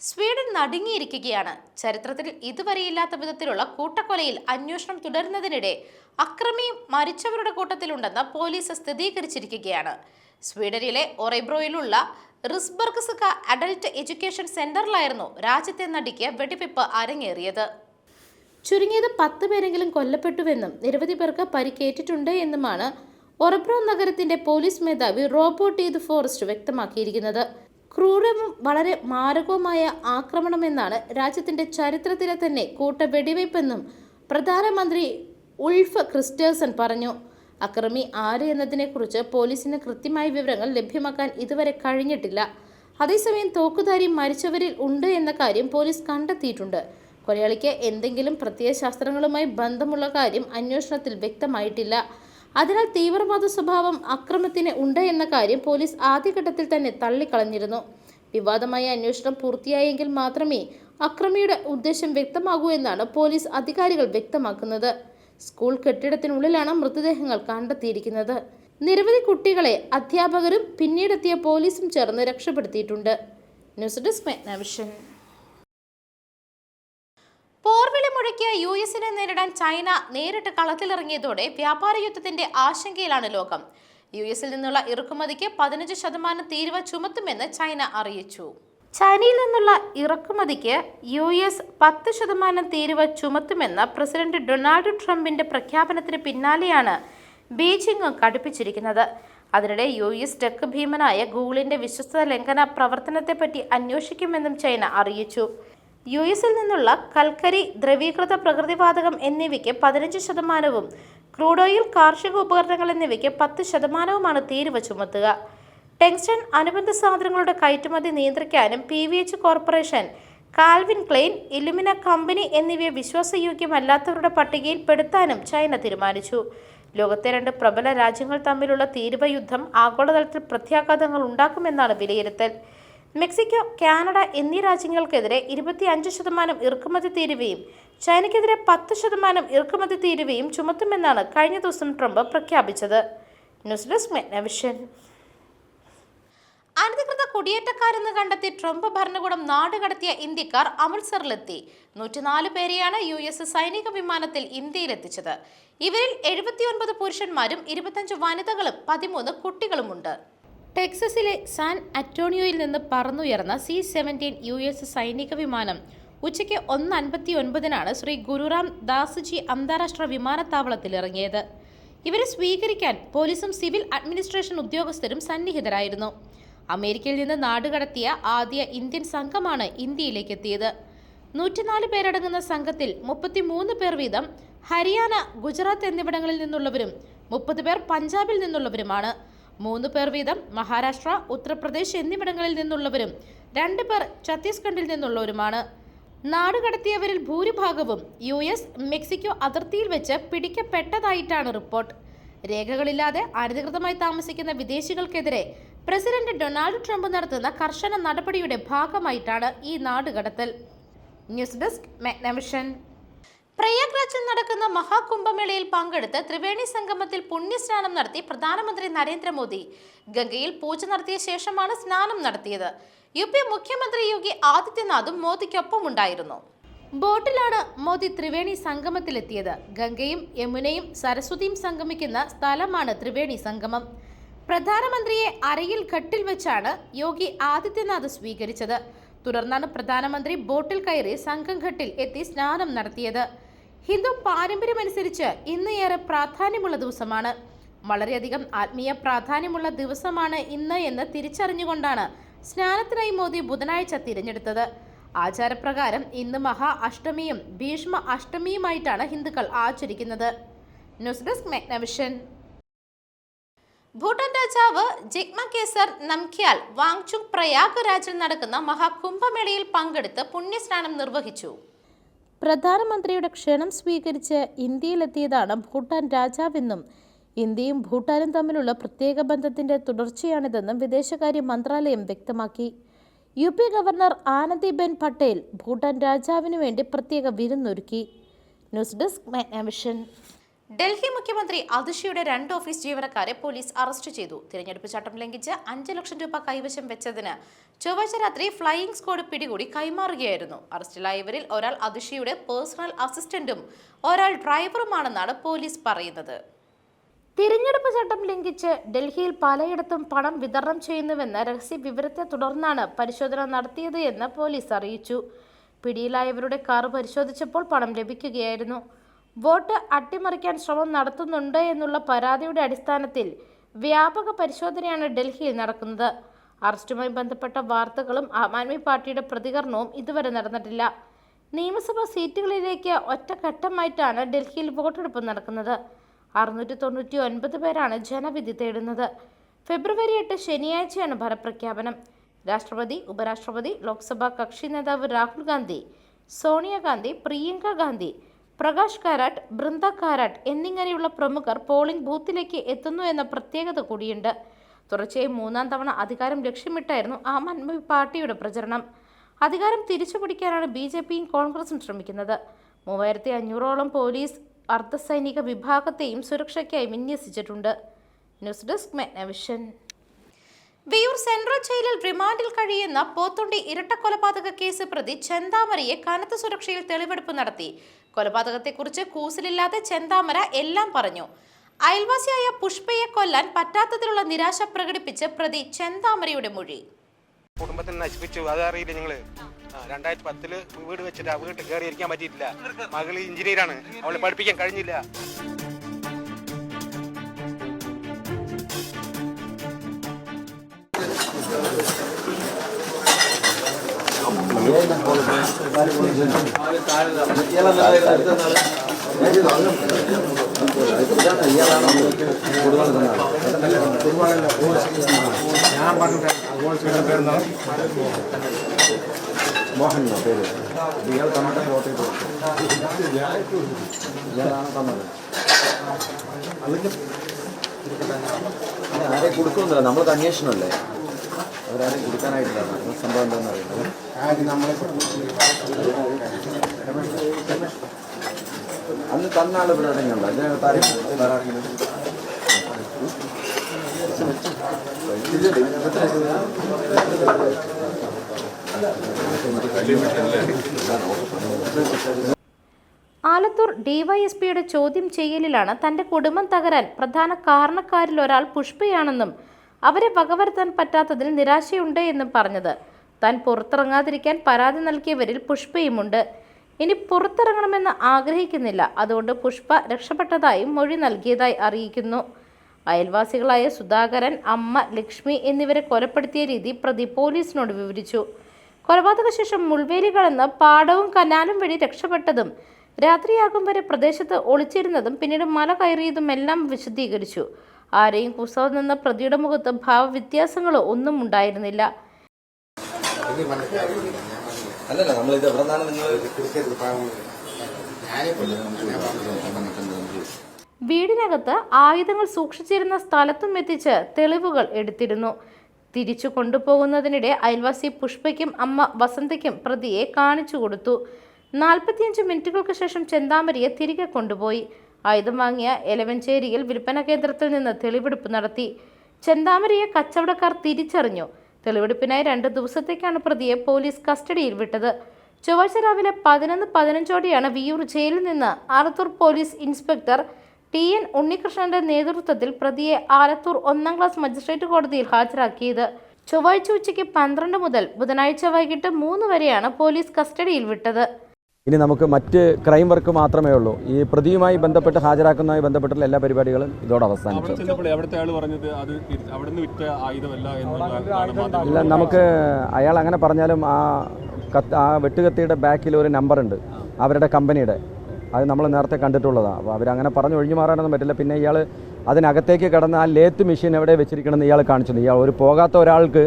സ്വീഡൻ നടുങ്ങിയിരിക്കുകയാണ്. ചരിത്രത്തിൽ ഇതുവരെയില്ലാത്ത വിധത്തിലുള്ള കൂട്ടക്കൊലയിൽ അന്വേഷണം തുടരുന്നതിനിടെ അക്രമി മരിച്ചവരുടെ കൂട്ടത്തിലുണ്ടെന്ന് പോലീസ് സ്ഥിരീകരിച്ചിരിക്കുകയാണ്. സ്വീഡനിലെ ഒറൈബ്രോയിലുള്ള റിസ്ബർഗ്സ്ക അഡൽട്ട് എഡ്യൂക്കേഷൻ സെന്ററിലായിരുന്നു രാജ്യത്തെ നടിക്ക് വെടിവെപ്പ് അരങ്ങേറിയത്. ചുരുങ്ങിയത് പത്ത് പേരെങ്കിലും കൊല്ലപ്പെട്ടുവെന്നും നിരവധി പേർക്ക് പരിക്കേറ്റിട്ടുണ്ട് എന്നുമാണ് ഒറബ്രോ നഗരത്തിന്റെ പോലീസ് മേധാവി റോബോട്ട് ഈദ് ഫോറസ്റ്റ് വ്യക്തമാക്കിയിരിക്കുന്നത്. ക്രൂരവും വളരെ മാരകവുമായ ആക്രമണമെന്നാണ് രാജ്യത്തിന്റെ ചരിത്രത്തിലെ തന്നെ കൂട്ട വെടിവയ്പ്പെന്നും പ്രധാനമന്ത്രി ഉൾഫ് ക്രിസ്റ്റേഴ്സൺ പറഞ്ഞു. അക്രമി ആര് എന്നതിനെക്കുറിച്ച് പോലീസിന് കൃത്യമായ വിവരങ്ങൾ ലഭ്യമാക്കാൻ ഇതുവരെ കഴിഞ്ഞിട്ടില്ല. അതേസമയം തോക്കുധാരി മരിച്ചവരിൽ ഉണ്ട് എന്ന കാര്യം പോലീസ് കണ്ടെത്തിയിട്ടുണ്ട്. കൊലയാളിക്ക് എന്തെങ്കിലും പ്രത്യയശാസ്ത്രങ്ങളുമായി ബന്ധമുള്ള കാര്യം അന്വേഷണത്തിൽ വ്യക്തമായിട്ടില്ല. അതിനാൽ തീവ്രവാദ സ്വഭാവം അക്രമത്തിന് ഉണ്ട് എന്ന കാര്യം പോലീസ് ആദ്യഘട്ടത്തിൽ തന്നെ തള്ളിക്കളഞ്ഞിരുന്നു. വിവാദമായ അന്വേഷണം പൂർത്തിയായെങ്കിൽ മാത്രമേ അക്രമിയുടെ ഉദ്ദേശം വ്യക്തമാകൂ എന്നാണ് പോലീസ് അധികാരികൾ വ്യക്തമാക്കുന്നത്. സ്കൂൾ കെട്ടിടത്തിനുള്ളിലാണ് മൃതദേഹങ്ങൾ കണ്ടെത്തിയിരിക്കുന്നത്. നിരവധി കുട്ടികളെ അധ്യാപകരും പിന്നീടെത്തിയ പോലീസും ചേർന്ന് രക്ഷപ്പെടുത്തിയിട്ടുണ്ട്. ന്യൂസ് ഡെസ്ക് മെഗ്നാവിഷൻ പോർവിളി മുഴക്കിയ യു എസിനെ നേരിടാൻ ചൈന നേരിട്ട് കളത്തിലിറങ്ങിയതോടെ വ്യാപാര യുദ്ധത്തിന്റെ ആശങ്കയിലാണ് ലോകം. യു എസിൽ നിന്നുള്ള ഇറക്കുമതിക്ക് പതിനഞ്ച് ശതമാനം തീരുവ ചുമത്തുമെന്ന് ചൈന അറിയിച്ചു. ചൈനയിൽ നിന്നുള്ള ഇറക്കുമതിക്ക് യു എസ് പത്ത് ശതമാനം തീരുവ ചുമത്തുമെന്ന പ്രസിഡന്റ് ഡൊണാൾഡ് ട്രംപിന്റെ പ്രഖ്യാപനത്തിന് പിന്നാലെയാണ് ബീജിംഗ് കടുപ്പിച്ചിരിക്കുന്നത് അതിനിടെ യു എസ് ടെക് ഭീമനായ ഗൂഗിളിന്റെ വിശ്വസ്ത ലംഘന പ്രവർത്തനത്തെപ്പറ്റി അന്വേഷിക്കുമെന്നും ചൈന അറിയിച്ചു. യു എസിൽ നിന്നുള്ള കൽക്കരി ദ്രവീകൃത പ്രകൃതിവാതകം എന്നിവയ്ക്ക് പതിനഞ്ച് ശതമാനവും ക്രൂഡ് ഓയിൽ കാർഷിക ഉപകരണങ്ങൾ എന്നിവയ്ക്ക് പത്ത് ശതമാനവുമാണ് തീരുവ ചുമത്തുക. ടെങ്സ്റ്റൺ അനുബന്ധ സാധനങ്ങളുടെ കയറ്റുമതി നിയന്ത്രിക്കാനും P V H corporation Calvin Klein Illumina company എന്നിവയെ വിശ്വാസയോഗ്യമല്ലാത്തവരുടെ പട്ടികയിൽ പെടുത്താനും ചൈന തീരുമാനിച്ചു. ലോകത്തെ രണ്ട് പ്രബല രാജ്യങ്ങൾ തമ്മിലുള്ള തീരുവ യുദ്ധം ആഗോളതലത്തിൽ പ്രത്യാഘാതങ്ങൾ ഉണ്ടാക്കുമെന്നാണ് വിലയിരുത്തൽ. മെക്സിക്കോ കാനഡ എന്നീ രാജ്യങ്ങൾക്കെതിരെ ഇരുപത്തിയഞ്ച് ശതമാനം ഇറക്കുമതി തീരുവയും ചൈനയ്ക്കെതിരെ പത്ത് ശതമാനം ഇറക്കുമതി തീരുവയും ചുമത്തുമെന്നാണ് കഴിഞ്ഞ ദിവസം ട്രംപ് പ്രഖ്യാപിച്ചത്. ന്യൂസ് ഡെസ്ക് മെഗ്നവിഷൻ അനധികൃത കുടിയേറ്റക്കാരെന്ന് കണ്ടെത്തി ട്രംപ് ഭരണകൂടം നാടുകടത്തിയ ഇന്ത്യക്കാർ അമൃത്സറിലെത്തി. നൂറ്റിനാല് പേരെയാണ് യു എസ് സൈനിക വിമാനത്തിൽ ഇന്ത്യയിലെത്തിച്ചത്. ഇവരിൽ എഴുപത്തിയൊൻപത് പുരുഷന്മാരും ഇരുപത്തഞ്ച് വനിതകളും പതിമൂന്ന് കുട്ടികളുമുണ്ട്. ടെക്സസിലെ സാൻ അറ്റോണിയോയിൽ നിന്ന് പറന്നുയർന്ന സി സെവന്റീൻ യു എസ് സൈനിക വിമാനം ഉച്ചയ്ക്ക് ഒന്ന് അൻപത്തി ഒൻപതിനാണ് ശ്രീ ഗുരുറാം ദാസ്ജി അന്താരാഷ്ട്ര വിമാനത്താവളത്തിൽ ഇറങ്ങിയത്. ഇവരെ സ്വീകരിക്കാൻ പോലീസും സിവിൽ അഡ്മിനിസ്ട്രേഷൻ ഉദ്യോഗസ്ഥരും സന്നിഹിതരായിരുന്നു. അമേരിക്കയിൽ നിന്ന് നാടുകടത്തിയ ആദ്യ ഇന്ത്യൻ സംഘമാണ് ഇന്ത്യയിലേക്ക് എത്തിയത്. നൂറ്റിനാല് പേരടങ്ങുന്ന സംഘത്തിൽ മുപ്പത്തിമൂന്ന് പേർ വീതം ഹരിയാന ഗുജറാത്ത് എന്നിവിടങ്ങളിൽ നിന്നുള്ളവരും മുപ്പത് പേർ പഞ്ചാബിൽ നിന്നുള്ളവരുമാണ്. മൂന്ന് പേർ വീതം മഹാരാഷ്ട്ര ഉത്തർപ്രദേശ് എന്നിവിടങ്ങളിൽ നിന്നുള്ളവരും രണ്ട് പേർ ഛത്തീസ്ഗഡിൽ നിന്നുള്ളവരുമാണ്. നാടുകടത്തിയവരിൽ ഭൂരിഭാഗവും യു എസ് മെക്സിക്കോ അതിർത്തിയിൽ വെച്ച് പിടിക്കപ്പെട്ടതായിട്ടാണ് റിപ്പോർട്ട്. രേഖകളില്ലാതെ അനധികൃതമായി താമസിക്കുന്ന വിദേശികൾക്കെതിരെ പ്രസിഡന്റ് ഡൊണാൾഡ് ട്രംപ് നടത്തുന്ന കർശന നടപടിയുടെ ഭാഗമായിട്ടാണ് ഈ നാടുകടത്തൽ. News desk Magnavision. പ്രയാഗ്രാജിൽ നടക്കുന്ന മഹാകുംഭമേളയിൽ പങ്കെടുത്ത് ത്രിവേണി സംഗമത്തിൽ പുണ്യസ്നാനം നടത്തി പ്രധാനമന്ത്രി നരേന്ദ്രമോദി. ഗംഗയിൽ പൂജ നടത്തിയ ശേഷമാണ് സ്നാനം നടത്തിയത്. യു പി മുഖ്യമന്ത്രി യോഗി ആദിത്യനാഥും മോദിക്കൊപ്പം ഉണ്ടായിരുന്നു. ബോട്ടിലാണ് മോദി ത്രിവേണി സംഗമത്തിലെത്തിയത്. ഗംഗയും യമുനയും സരസ്വതിയും സംഗമിക്കുന്ന സ്ഥലമാണ് ത്രിവേണി സംഗമം. പ്രധാനമന്ത്രിയെ അരയിൽ ഘട്ടിൽ വെച്ചാണ് യോഗി ആദിത്യനാഥ് സ്വീകരിച്ചത്. തുടർന്നാണ് പ്രധാനമന്ത്രി ബോട്ടിൽ കയറി സംഘം ഘട്ടിൽ എത്തി സ്നാനം നടത്തിയത്. ഹിന്ദു പാരമ്പര്യമനുസരിച്ച് ഇന്ന് ഏറെ പ്രാധാന്യമുള്ള ദിവസമാണ്. വളരെയധികം ആത്മീയ പ്രാധാന്യമുള്ള ദിവസമാണ് ഇന്ന് എന്ന് തിരിച്ചറിഞ്ഞുകൊണ്ടാണ് സ്നാനത്തിനായി മോദി ബുധനാഴ്ച തിരഞ്ഞെടുത്തത്. ആചാരപ്രകാരം ഇന്ന് മഹാ അഷ്ടമിയും ഭീഷ്മ അഷ്ടമിയുമായിട്ടാണ് ഹിന്ദുക്കൾ ആചരിക്കുന്നത്. ന്യൂസ് ഡെസ്ക് മെഗ്നവിഷൻ ഭൂട്ടാൻ രാജാവ് ജിഗ്മ കേസർ നംഖ്യാൽ വാങ്ചുങ് പ്രയാഗ് രാജിൽ നടക്കുന്ന മഹാകുംഭമേളയിൽ പങ്കെടുത്ത് പുണ്യസ്നാനം നിർവഹിച്ചു. പ്രധാനമന്ത്രിയുടെ ക്ഷണം സ്വീകരിച്ച് ഇന്ത്യയിലെത്തിയതാണ് ഭൂട്ടാൻ രാജാവെന്നും ഇന്ത്യയും ഭൂട്ടാനും തമ്മിലുള്ള പ്രത്യേക ബന്ധത്തിന്റെ തുടർച്ചയാണിതെന്നും വിദേശകാര്യ മന്ത്രാലയം വ്യക്തമാക്കി. U P governor Anandiben Patel Bhutan രാജാവിനു വേണ്ടി പ്രത്യേക വിരുന്നൊരുക്കി. News desk Magnavision. ഡൽഹി മുഖ്യമന്ത്രി അതിഷിയുടെ രണ്ട് ഓഫീസ് ജീവനക്കാരെ പോലീസ് അറസ്റ്റ് ചെയ്തു. തിരഞ്ഞെടുപ്പ് ചട്ടം ലംഘിച്ച് അഞ്ച് ലക്ഷം രൂപ കൈവശം വെച്ചതിന് ചൊവ്വാഴ്ച രാത്രി ഫ്ലൈയിംഗ് സ്ക്വാഡ് പിടികൂടി കൈമാറുകയായിരുന്നു. അറസ്റ്റിലായവരിൽ ഒരാൾ അതിഷിയുടെ പേഴ്സണൽ അസിസ്റ്റന്റും ഒരാൾ ഡ്രൈവറുമാണെന്നാണ് പോലീസ് പറയുന്നത്. തിരഞ്ഞെടുപ്പ് ചട്ടം ലംഘിച്ച് ഡൽഹിയിൽ പലയിടത്തും പണം വിതരണം ചെയ്യുന്നുവെന്ന രഹസ്യ വിവരത്തെ തുടർന്നാണ് പരിശോധന നടത്തിയത് എന്ന് പോലീസ് അറിയിച്ചു. പിടിയിലായവരുടെ കാർ പരിശോധിച്ചപ്പോൾ പണം ലഭിക്കുകയായിരുന്നു. വോട്ട് അട്ടിമറിക്കാൻ ശ്രമം നടത്തുന്നുണ്ട് എന്നുള്ള പരാതിയുടെ അടിസ്ഥാനത്തിൽ വ്യാപക പരിശോധനയാണ് ഡൽഹിയിൽ നടക്കുന്നത്. അറസ്റ്റുമായി ബന്ധപ്പെട്ട വാർത്തകളും ആം ആദ്മി പാർട്ടിയുടെ പ്രതികരണവും ഇതുവരെ നടന്നിട്ടില്ല. നിയമസഭാ സീറ്റുകളിലേക്ക് ഒറ്റഘട്ടമായിട്ടാണ് ഡൽഹിയിൽ വോട്ടെടുപ്പ് നടക്കുന്നത്. അറുന്നൂറ്റി തൊണ്ണൂറ്റി ഒൻപത് പേരാണ് ജനവിധി തേടുന്നത്. ഫെബ്രുവരി എട്ട് ശനിയാഴ്ചയാണ് ഫലപ്രഖ്യാപനം. രാഷ്ട്രപതി ഉപരാഷ്ട്രപതി ലോക്സഭാ കക്ഷി നേതാവ് രാഹുൽ ഗാന്ധി സോണിയാഗാന്ധി പ്രിയങ്ക ഗാന്ധി പ്രകാശ് കാരാട്ട് ബൃന്ദ കാരാട്ട് എന്നിങ്ങനെയുള്ള പ്രമുഖർ പോളിംഗ് ബൂത്തിലേക്ക് എത്തുന്നു എന്ന പ്രത്യേകത കൂടിയുണ്ട്. തുടർച്ചയായി മൂന്നാം തവണ അധികാരം ലക്ഷ്യമിട്ടായിരുന്നു ആം ആദ്മി പാർട്ടിയുടെ പ്രചരണം. അധികാരം തിരിച്ചുപിടിക്കാനാണ് ബി ജെ പിയും കോൺഗ്രസും ശ്രമിക്കുന്നത്. മൂവായിരത്തി അഞ്ഞൂറോളം പോലീസ് അർദ്ധസൈനിക വിഭാഗത്തെയും സുരക്ഷയ്ക്കായി വിന്യസിച്ചിട്ടുണ്ട്. News desk Magnavision. Viyyur central ജയിലിൽ റിമാൻഡിൽ കഴിയുന്ന പോത്തുണ്ടി ഇരട്ടക്കൊലപാതക കേസ് പ്രതി ചെന്താമരയെ കനത്ത സുരക്ഷയിൽ തെളിവെടുപ്പ് നടത്തി. കൊലപാതകത്തെക്കുറിച്ച് കൂസലില്ലാതെ ചെന്താമര എല്ലാം പറഞ്ഞു. അയൽവാസിയായ പുഷ്പയെ കൊല്ലാൻ പറ്റാത്തതിലുള്ള നിരാശ പ്രകടിപ്പിച്ച് പ്രതി ചെന്താമരയുടെ മൊഴി. കുടുംബത്തിനെ നശിപ്പിച്ചു. അതറിയില്ല നിങ്ങൾ രണ്ടായിരത്തി പത്തിൽ വീട് വെച്ചിട്ട് ആ വീട്ടിൽ കയറി ഇരിക്കാൻ പറ്റിയിട്ടില്ല. മകൾ എഞ്ചിനീയറാണ്. അവളെ പഠിപ്പിക്കാൻ കഴിഞ്ഞില്ല. ഞാൻ പറഞ്ഞ ഗോൾസിയുടെ പേരെന്താണ് മോഹൻ എന്നാ പേര് ഇയാൾ ആരെയും കൊടുക്കുന്നില്ല നമ്മൾക്ക് അന്വേഷണമല്ലേ അവരാരെയും കൊടുക്കാനായിട്ടില്ല. സംഭവം എന്താണെന്ന് അറിയുന്നത് അന്ന് തന്ന ആൾ ഇവിടെ എവിടെയുണ്ടോ അതിനകത്ത് ആരെങ്കിലും ആലത്തൂർ ഡിവൈഎസ്പിയുടെ ചോദ്യം ചെയ്യലിലാണ് തന്റെ കുടുംബം തകരാൻ പ്രധാന കാരണക്കാരിൽ ഒരാൾ പുഷ്പയാണെന്നും അവരെ വകവരുത്താൻ പറ്റാത്തതിൽ നിരാശയുണ്ട് എന്നും പറഞ്ഞത്. താൻ പുറത്തിറങ്ങാതിരിക്കാൻ പരാതി നൽകിയവരിൽ പുഷ്പയുമുണ്ട്. ഇനി പുറത്തിറങ്ങണമെന്ന് ആഗ്രഹിക്കുന്നില്ല. അതുകൊണ്ട് പുഷ്പ രക്ഷപ്പെട്ടതായും മൊഴി നൽകിയതായി അറിയിക്കുന്നു. അയൽവാസികളായ സുധാകരൻ അമ്മ ലക്ഷ്മി എന്നിവരെ കൊലപ്പെടുത്തിയ രീതി പ്രതി പോലീസിനോട് വിവരിച്ചു. കൊലപാതക ശേഷം മുൾവേലി കടന്ന് പാടവും കനാലും വഴി രക്ഷപ്പെട്ടതും രാത്രിയാകും വരെ പ്രദേശത്ത് ഒളിച്ചിരുന്നതും പിന്നീട് മല കയറിയതും എല്ലാം വിശദീകരിച്ചു. ആരെയും കുസവ് നിന്ന പ്രതിയുടെ മുഖത്ത് ഭാവവ്യത്യാസങ്ങളോ ഒന്നും ഉണ്ടായിരുന്നില്ല. അല്ലല്ല നമ്മളിത് എവിടെ നിന്നാണ് നിങ്ങൾ വീടിനകത്ത് ആയുധങ്ങൾ സൂക്ഷിച്ചിരുന്ന സ്ഥലത്തും എത്തിച്ച് തെളിവുകൾ എടുത്തിരുന്നു. തിരിച്ചു കൊണ്ടുപോകുന്നതിനിടെ അയൽവാസി പുഷ്പയ്ക്കും അമ്മ വസന്തയ്ക്കും പ്രതിയെ കാണിച്ചു കൊടുത്തു. നാൽപ്പത്തിയഞ്ച് മിനിറ്റുകൾക്ക് ശേഷം ചെന്താമരിയെ തിരികെ കൊണ്ടുപോയി. ആയുധം വാങ്ങിയ എലവഞ്ചേരിയിൽ വിൽപ്പന കേന്ദ്രത്തിൽ നിന്ന് തെളിവെടുപ്പ് നടത്തി. ചെന്താമരയെ കച്ചവടക്കാർ തിരിച്ചറിഞ്ഞു. തെളിവെടുപ്പിനായി രണ്ട് ദിവസത്തേക്കാണ് പ്രതിയെ പോലീസ് കസ്റ്റഡിയിൽ വിട്ടത്. ചൊവ്വാഴ്ച രാവിലെ പതിനൊന്ന് പതിനഞ്ചോടെയാണ് വിയൂർ ജയിലിൽ നിന്ന് Alathur police inspector T N ഉണ്ണികൃഷ്ണന്റെ നേതൃത്വത്തിൽ പ്രതിയെ ആലത്തൂർ ഒന്നാം ക്ലാസ് മജിസ്ട്രേറ്റ് കോടതിയിൽ ഹാജരാക്കിയത്. ചൊവ്വാഴ്ച ഉച്ചയ്ക്ക് പന്ത്രണ്ട് മുതൽ ബുധനാഴ്ച വൈകിട്ട് മൂന്ന് വരെയാണ് പോലീസ് കസ്റ്റഡിയിൽ വിട്ടത്. ഇനി നമുക്ക് മറ്റ് ക്രൈം വർക്ക് മാത്രമേ ഉള്ളൂ. ഈ പ്രതിയുമായി ബന്ധപ്പെട്ട് ഹാജരാക്കുന്നതുമായി ബന്ധപ്പെട്ടുള്ള എല്ലാ പരിപാടികളും ഇതോടെ അവസാനിച്ചു. ഇല്ല നമുക്ക് അയാൾ അങ്ങനെ പറഞ്ഞാലും ആ കത്ത് ആ വെട്ടുകത്തിയുടെ ബാക്കിൽ ഒരു നമ്പർ ഉണ്ട്. അവരുടെ കമ്പനിയുടെ അത് നമ്മൾ നേരത്തെ കണ്ടിട്ടുള്ളതാണ് അപ്പോൾ അവരങ്ങനെ പറഞ്ഞ് ഒഴിഞ്ഞു മാറാനൊന്നും പറ്റില്ല. പിന്നെ ഇയാൾ അതിനകത്തേക്ക് കടന്ന് ആ ലേത്ത് മെഷീൻ എവിടെ വെച്ചിരിക്കണമെന്ന് ഇയാൾ കാണിച്ചു ഇയാൾ ഒരു പോകാത്ത ഒരാൾക്ക്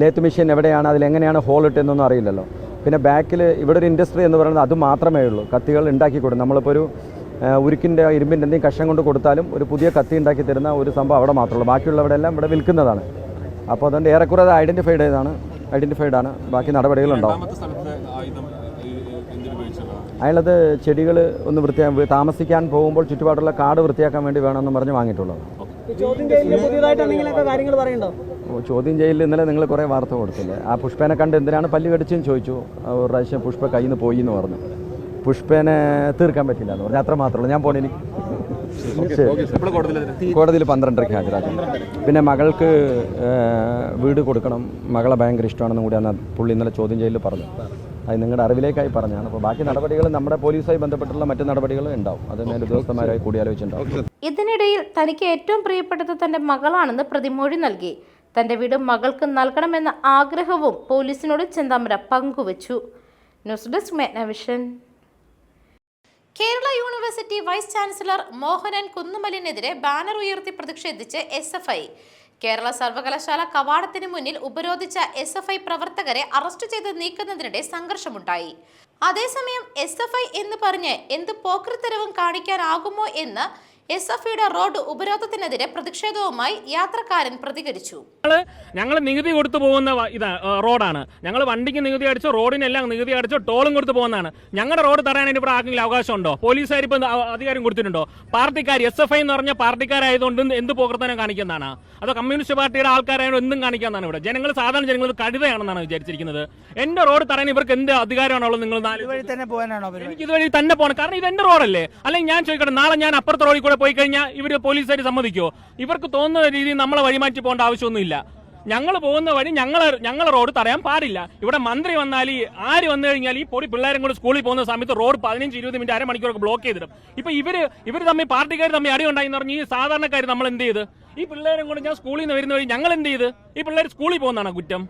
ലേത്ത് മെഷീൻ എവിടെയാണ് അതിലെങ്ങനെയാണ് ഹോൾ ഇട്ടെന്നൊന്നും അറിയില്ലല്ലോ. പിന്നെ ബാക്കിൽ ഇവിടെ ഒരു ഇൻഡസ്ട്രി എന്ന് പറയുന്നത് അത് മാത്രമേ ഉള്ളൂ. കത്തികൾ ഉണ്ടാക്കി കൊടുക്കും നമ്മളിപ്പോൾ ഒരു ഉരുക്കിന്റെ ഇരുമ്പിന്റെ എന്തെങ്കിലും കഷ്ണം കൊണ്ട് കൊടുത്താലും ഒരു പുതിയ കത്തി ഉണ്ടാക്കി തരുന്ന ഒരു സംഭവം അവിടെ മാത്രമേ ഉള്ളൂ. ബാക്കിയുള്ളവിടെ എല്ലാം ഇവിടെ വിൽക്കുന്നതാണ്. അപ്പോൾ അതുകൊണ്ട് ഏറെക്കുറെ അത് ഐഡന്റിഫൈഡ് ചെയ്താണ് ഐഡന്റിഫൈഡ് ആണ്. ബാക്കി നടപടികളുണ്ടാവും. അയാളത് ചെടികൾ ഒന്ന് വൃത്തിയാ താമസിക്കാൻ പോകുമ്പോൾ ചുറ്റുപാടുള്ള കാട് വൃത്തിയാക്കാൻ വേണ്ടി വേണമെന്ന് പറഞ്ഞ് വാങ്ങിയിട്ടുള്ളത് ചോദ്യം ചെയ്യലിൽ ഇന്നലെ നിങ്ങൾ കുറേ വാർത്ത കൊടുത്തില്ലേ? ആ പുഷ്പേനെ കണ്ട് എന്തിനാണ് പല്ല് കടിച്ചെന്ന് ചോദിച്ചു. ഒരു പ്രാവശ്യം പുഷ്പ കയ്യിൽ നിന്ന് പോയി എന്ന് പറഞ്ഞു. പുഷ്പേനെ തീർക്കാൻ പറ്റില്ല എന്ന് പറഞ്ഞു. അത്ര മാത്രമേ ഉള്ളൂ. ഞാൻ പോണേ ശരി. ഇപ്പോൾ കോടതിയിൽ കോടതിയിൽ പന്ത്രണ്ടരയ്ക്ക് ഹാജരാക്കും. പിന്നെ മകൾക്ക് വീട് കൊടുക്കണം. മകളെ ഭയങ്കര ഇഷ്ടമാണെന്നും കൂടി അന്ന് പുള്ളി ഇന്നലെ ചോദ്യം ചെയ്യലിൽ പറഞ്ഞു. അത് നിങ്ങളുടെ അറിവിലേക്കായി പറഞ്ഞാണ്. അപ്പോൾ ബാക്കി നടപടികൾ നമ്മുടെ പോലീസുമായി ബന്ധപ്പെട്ടുള്ള മറ്റു നടപടികൾ ഉണ്ടാവും. അത് മേൽ ഉദ്യോഗസ്ഥന്മാരായി കൂടിയാലോചിച്ചിട്ടുണ്ടാവും. ഇതിനിടയിൽ തനിക്ക് ഏറ്റവും പ്രിയപ്പെട്ടത് തന്റെ മകളാണെന്ന് പ്രതിമൊഴി നൽകി. തന്റെ വീട് മകൾക്ക് നൽകണമെന്ന ആഗ്രഹവും പോലീസിനോട് ചെന്താമര പങ്കുവച്ചു. News desk Magnavision Kerala university vice chancellor Mohanan കുന്നുമലിനെതിരെ banner ഉയർത്തി പ്രതിഷേധിച്ച് എസ് എഫ് ഐ. കേരള സർവകലാശാല കവാടത്തിന് മുന്നിൽ ഉപരോധിച്ച എസ് എഫ് ഐ പ്രവർത്തകരെ അറസ്റ്റ് ചെയ്ത് നീക്കുന്നതിനിടെ സംഘർഷമുണ്ടായി. അതേസമയം എസ് എഫ് ഐ എന്ന് പറഞ്ഞ് എന്ത് പോക്രിത്തരവും കാണിക്കാനാകുമോ എന്ന് എസ് എഫ് ഐയുടെ റോഡ് ഉപരോധത്തിനെതിരെ പ്രതിഷേധവുമായി യാത്രക്കാരൻ പ്രതികരിച്ചു. ഞങ്ങൾ നികുതി കൊടുത്തു പോകുന്ന ഇതാ റോഡാണ്. ഞങ്ങൾ വണ്ടിക്ക് നികുതി അടിച്ചു റോഡിനെല്ലാം നികുതി അടിച്ചു ടോളും കൊടുത്തു പോകുന്നതാണ്. ഞങ്ങളുടെ റോഡ് തടയാനായിട്ട് ഇവിടെ ആർക്കെങ്കിലും അവകാശമുണ്ടോ? പോലീസുകാർ ഇപ്പം അധികാരം കൊടുത്തിട്ടുണ്ടോ? പാർട്ടിക്കാർ എസ് എഫ് ഐ എന്ന് പറഞ്ഞ പാർട്ടിക്കാരായതുകൊണ്ട് എന്ത് എന്ത് പോകർത്തനം കാണിക്കുന്നതാണ്? അതോ കമ്മ്യൂണിസ്റ്റ് പാർട്ടിയുടെ ആൾക്കാരായതുകൊണ്ട് എന്തും കാണിക്കാന്നാണ് ഇവിടെ? ജനങ്ങൾ സാധാരണ ജനങ്ങൾ കഴുതയാണെന്നാണ് വിചാരിച്ചിരിക്കുന്നത്. എന്റെ റോഡ് തടയാൻ ഇവർക്ക് എന്ത് അധികാരമാണുള്ളത് നിങ്ങൾ നാല് ഇതുവഴി തന്നെ പോകാനാണോ എനിക്ക് ഇതുവഴി തന്നെ പോകണം. കാരണം ഇത് എന്റെ റോഡല്ലേ. അല്ലെങ്കിൽ ഞാൻ ചോദിക്കട്ടെ നാളെ ഞാൻ അപ്പുറത്തെ റോഡിൽ കൂടെ പോയി കഴിഞ്ഞാൽ ഇവർ പോലീസുകാർ സമ്മതിക്കുമോ ഇവർക്ക് തോന്നുന്ന രീതിയിൽ നമ്മളെ വഴിമാറ്റി പോകേണ്ട ആവശ്യമൊന്നുമില്ല. ഞങ്ങൾ പോകുന്ന വഴി ഞങ്ങൾ ഞങ്ങളെ റോഡ് തടയാൻ പാടില്ല. ഇവിടെ മന്ത്രി വന്നാൽ ആര് വന്നു കഴിഞ്ഞാൽ ഈ പൊടി പിള്ളേരും കൂടെ സ്കൂളിൽ പോകുന്ന സമയത്ത് റോഡ് പതിനഞ്ച് ഇരുപത് മിനിറ്റ് അരമണിക്കൂറൊക്കെ ബ്ലോക്ക് ചെയ്തിടും. ഇപ്പൊ ഇവർ ഇവർ തമ്മിൽ പാർട്ടിക്കാർ തമ്മിൽ അടി ഉണ്ടായി എന്ന് പറഞ്ഞ് ഈ സാധാരണക്കാർ നമ്മൾ എന്ത് ചെയ്ത്? ഈ പിള്ളേരും കൂടെ ഞാൻ സ്കൂളിൽ നിന്ന് വരുന്ന വഴി ഞങ്ങൾ എന്ത് ചെയ്ത്? ഈ പിള്ളേർ സ്കൂളിൽ പോകുന്നതാണ് കുറ്റം?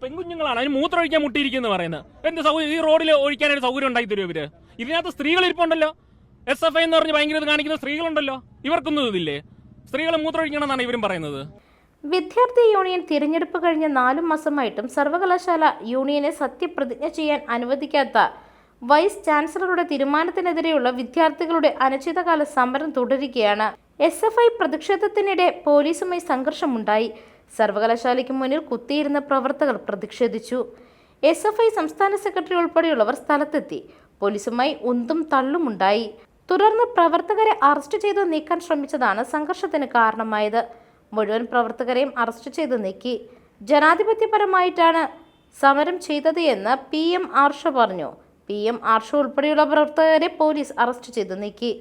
പെൺകുഞ്ഞുങ്ങളാണ്. അതിന് മൂത്രം ഒഴിക്കാൻ മുട്ടിയിരിക്കുന്നു പറയുന്നത്. എന്ത് സൗകര്യം ഈ റോഡിൽ ഒഴിക്കാനായിട്ട് സൗകര്യം ഉണ്ടാക്കി തരും ഇവർ? ഇതിനകത്ത് സ്ത്രീകൾ ഇരിപ്പുണ്ടല്ലോ. എസ് എഫ് ഐ എന്ന് പറഞ്ഞ് ഭയങ്കര ഇത് കാണിക്കുന്ന സ്ത്രീകളുണ്ടല്ലോ. ഇവർക്കൊന്നും ഇതില്ലേ? സ്ത്രീകൾ മൂത്രമൊഴിക്കണമെന്നാണ് ഇവരും പറയുന്നത്. വിദ്യാർത്ഥി യൂണിയൻ തിരഞ്ഞെടുപ്പ് കഴിഞ്ഞ നാലു മാസമായിട്ടും സർവകലാശാല യൂണിയനെ സത്യപ്രതിജ്ഞ ചെയ്യാൻ അനുവദിക്കാത്ത വൈസ് ചാൻസലറുടെ തീരുമാനത്തിനെതിരെയുള്ള വിദ്യാർത്ഥികളുടെ അനിശ്ചിതകാല സമരം തുടരുകയാണ്. എസ് എഫ് ഐ പ്രതിഷേധത്തിനിടെ പോലീസുമായി സംഘർഷമുണ്ടായി. സർവകലാശാലയ്ക്ക് മുന്നിൽ കുത്തിയിരുന്ന പ്രവർത്തകർ പ്രതിഷേധിച്ചു. എസ് എഫ് ഐ സംസ്ഥാന സെക്രട്ടറി ഉൾപ്പെടെയുള്ളവർ സ്ഥലത്തെത്തി. പോലീസുമായി ഉന്തും തള്ളുമുണ്ടായി. തുടർന്ന് പ്രവർത്തകരെ അറസ്റ്റ് ചെയ്ത് നീക്കാൻ ശ്രമിച്ചതാണ് സംഘർഷത്തിന് കാരണമായത്. മുഴുവൻ പ്രവർത്തകരെയും അറസ്റ്റ് ചെയ്ത് നീക്കി. ജനാധിപത്യപരമായിട്ടാണ് സമരം ചെയ്തത് എന്ന് പി എം ആർഷ പറഞ്ഞു. പി എം ആർഷ ഉൾപ്പെടെയുള്ള പ്രവർത്തകരെ പോലീസ് അറസ്റ്റ് ചെയ്ത് നീക്കി.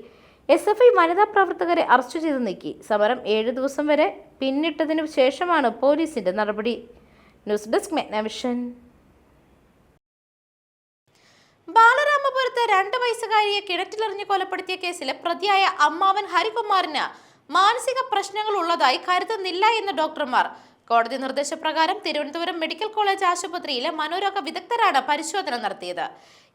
എസ് എഫ് ഐ വനിതാ പ്രവർത്തകരെ അറസ്റ്റ് ചെയ്ത് നീക്കി. സമരം ഏഴ് ദിവസം വരെ പിന്നിട്ടതിനു ശേഷമാണ് പോലീസിന്റെ നടപടി. News desk Magnavision. ബാലരാമപുരത്ത് രണ്ട് വയസ്സുകാരിയെ കിണറ്റിലെറിഞ്ഞ് കൊലപ്പെടുത്തിയ കേസിലെ പ്രതിയായ അമ്മാവൻ ഹരികുമാറിന് മാനസിക പ്രശ്നങ്ങൾ ഉള്ളതായി കരുതുന്നില്ല എന്ന് ഡോക്ടർമാർ. കോടതി നിർദ്ദേശപ്രകാരം തിരുവനന്തപുരം മെഡിക്കൽ കോളേജ് ആശുപത്രിയിലെ മനോരോഗ വിദഗ്ധരാണ് പരിശോധന നടത്തിയത്.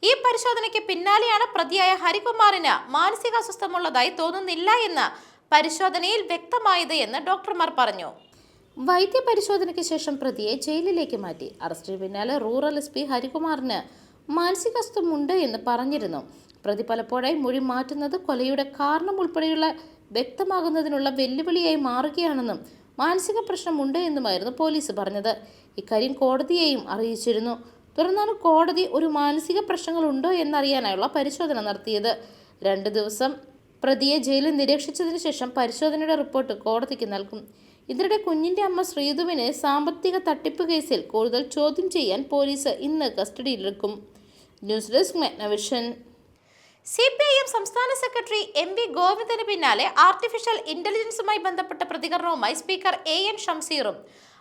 ഈ പരിശോധനയ്ക്ക് പിന്നാലെയാണ് പ്രതിയായ ഹരികുമാറിന് മാനസികാസ്വസ്ഥമുള്ളതായി തോന്നുന്നില്ല എന്ന് പരിശോധനയിൽ വ്യക്തമായത് എന്ന് ഡോക്ടർമാർ പറഞ്ഞു. വൈദ്യ പരിശോധനയ്ക്ക് ശേഷം പ്രതിയെ ജയിലിലേക്ക് മാറ്റി. അറസ്റ്റിന് പിന്നാലെ റൂറൽ എസ് പി ഹരികുമാറിന് മാനസികാസ്വസ്ഥമുണ്ട് എന്ന് പറഞ്ഞിരുന്നു. പ്രതി പലപ്പോഴായി മൊഴി മാറ്റുന്നത് കൊലയുടെ കാരണം ഉൾപ്പെടെയുള്ള വ്യക്തമാകുന്നതിനുള്ള വെല്ലുവിളിയായി മാറുകയാണെന്നും മാനസിക പ്രശ്നമുണ്ട് എന്നുമായിരുന്നു പോലീസ് പറഞ്ഞത്. ഇക്കാര്യം കോടതിയെയും അറിയിച്ചിരുന്നു. തുടർന്നാണ് കോടതി ഒരു മാനസിക പ്രശ്നങ്ങളുണ്ടോ എന്നറിയാനായുള്ള പരിശോധന നടത്തിയത്. രണ്ട് ദിവസം പ്രതിയെ ജയിലിൽ നിരീക്ഷിച്ചതിന് ശേഷം പരിശോധനയുടെ റിപ്പോർട്ട് കോടതിക്ക് നൽകും. ഇതിനിടെ കുഞ്ഞിന്റെ അമ്മ ശ്രീധുവിനെ സാമ്പത്തിക തട്ടിപ്പ് കേസിൽ കൂടുതൽ ചോദ്യം ചെയ്യാൻ പോലീസ് ഇന്ന് കസ്റ്റഡിയിലെടുക്കും. News desk Magnavision C P I M സംസ്ഥാന സെക്രട്ടറി എം വി ഗോവിന്ദന് പിന്നാലെ ആർട്ടിഫിഷ്യൽ ഇന്റലിജൻസുമായി ബന്ധപ്പെട്ട പ്രതികരണവുമായി സ്പീക്കർ എ എൻ ഷംസീറും.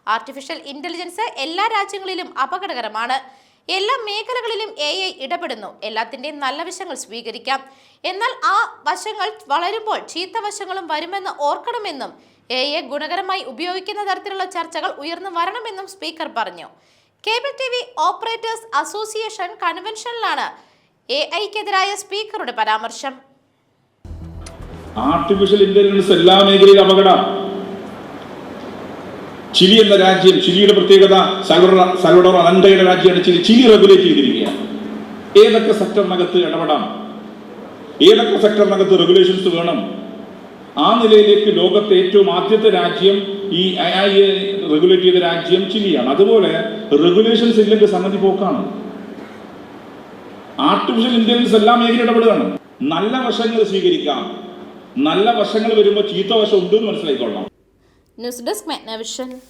ആർട്ടിഫിഷ്യൽ ഇന്റലിജൻസ് എല്ലാ രാജ്യങ്ങളിലും അപകടകരമാണ്. എല്ലാ മേഖലകളിലും എ ഐ ഇടപെടുന്നു. എല്ലാത്തിന്റെയും നല്ല വശങ്ങൾ സ്വീകരിക്കാം. എന്നാൽ ആ വശങ്ങൾ വളരുമ്പോൾ ചീത്ത വശങ്ങളും വരുമെന്ന് ഓർക്കണമെന്നും എ ഐ ഗുണകരമായി ഉപയോഗിക്കുന്ന തരത്തിലുള്ള ചർച്ചകൾ ഉയർന്നു വരണമെന്നും സ്പീക്കർ പറഞ്ഞു. Cable T V operators association കൺവെൻഷനിലാണ് A ഐക്കെതിരായ സ്പീക്കറുടെ പരാമർശം. ആർട്ടിഫിഷ്യൽ ഇന്റലിജൻസ് എല്ലാ മേഖലയിലും അപകടം. ചിലി എന്ന രാജ്യം ചിലിയുടെ പ്രത്യേകത സൽവഡോർ അനന്തയുടെ രാജ്യമാണ് ചിലി. ചിലി റെഗുലേറ്റ് ചെയ്തിരിക്കുകയാണ്. ഏതൊക്കെ സെക്ടറിനകത്ത് ഇടപെടാം? ഏതൊക്കെ സെക്ടറിനകത്ത് റെഗുലേഷൻസ് വേണം? ആ നിലയിലേക്ക് ലോകത്തെ ഏറ്റവും ആദ്യത്തെ രാജ്യം ഈ ഐ ഐ റെഗുലേറ്റ് ചെയ്ത രാജ്യം ചിലിയാണ്. അതുപോലെ റെഗുലേഷൻസ് ഇല്ലെങ്കിൽ സംഗതി പോക്കാണ്. ആർട്ടിഫിഷ്യൽ ഇന്റലിജൻസ് എല്ലാം മേഖല ഇടപെടുകയാണ്. നല്ല വശങ്ങൾ സ്വീകരിക്കാം. നല്ല വശങ്ങൾ വരുമ്പോൾ ചീത്ത വശം ഉണ്ട് എന്ന് മനസ്സിലാക്കിക്കൊള്ളണം ന്യൂസ് ഡെസ്ക് മെഗ്നവിഷൻ